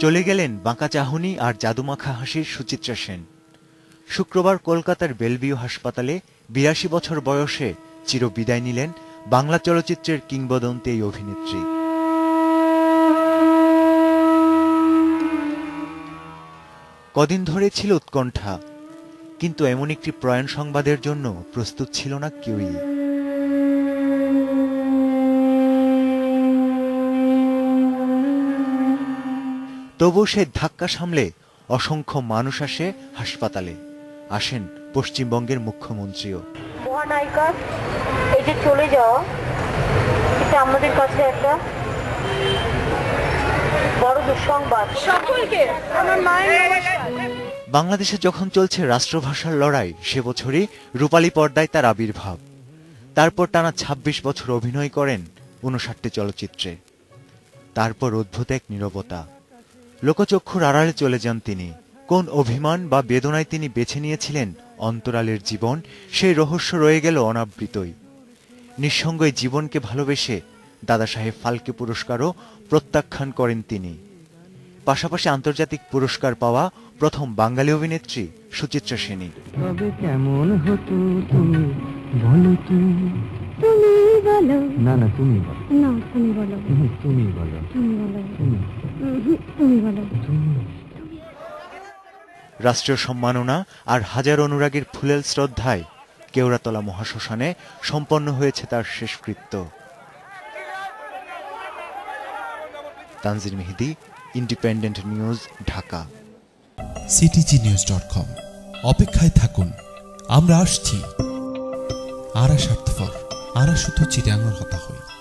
চলে গেলেন বাঁকা চাহনি আর জাদুমাখা হাসির সুচিত্রা সেন। শুক্রবার কলকাতার বেলভিউ হাসপাতালে বিরাশি বছর বয়সে চির বিদায় নিলেন বাংলা চলচ্চিত্রের কিংবদন্তি এই অভিনেত্রী। কদিন ধরে ছিল উৎকণ্ঠা, কিন্তু এমন একটি প্রয়াণ সংবাদের জন্য প্রস্তুত ছিল না কেউই। তবু সে ধাক্কা সামলে অসংখ্য মানুষ আসে হাসপাতালে। আসেন পশ্চিমবঙ্গের মুখ্যমন্ত্রীও। মহানায়িকা এই যে চলে যাওয়া এটা আমাদের কাছে একটা বড় দুঃসংবাদ। সকলকে আমার মায়ের বাংলাদেশে যখন চলছে রাষ্ট্রভাষার লড়াই সে বছরই রূপালী পর্দায় তার আবির্ভাব। তারপর টানা ২৬ বছর অভিনয় করেন উনষাটটি চলচ্চিত্রে। তারপর অদ্ভুত এক নীরবতা। লোকচক্ষুর আড়ালে চলে যান তিনি। কোন অভিমান বা বেদনায় তিনি বেছে নিয়েছিলেন অন্তরালের জীবন, সেই রহস্য রয়ে গেল অনাবৃতই। নিঃসঙ্গ জীবনকে ভালোবেসে দাদা সাহেব ফালকে পুরস্কারও প্রত্যাখ্যান করেন তিনি। পাশাপাশি আন্তর্জাতিক পুরস্কার পাওয়া প্রথম বাঙালি অভিনেত্রী সুচিত্রা সেনী কেমন হতো তুমি বলো। না না তুমি বলো। না তুমি বলো। তুমি বলো। তুমি বলো। তুমি বলো। রাষ্ট্রীয় সম্মাননা আর হাজার অনুরাগীর ফুলেল শ্রদ্ধায় কেওড়াতলা মহাশ্মশানে সম্পন্ন হয়েছে তার শেষকৃত্য। Tanjir Mehedi independent news Dhaka. CTG news dot com অপেক্ষায় থাকুন। আমরা আসছি আরা স্বার্থপর আরা শুধু চিটাঙর হতা হই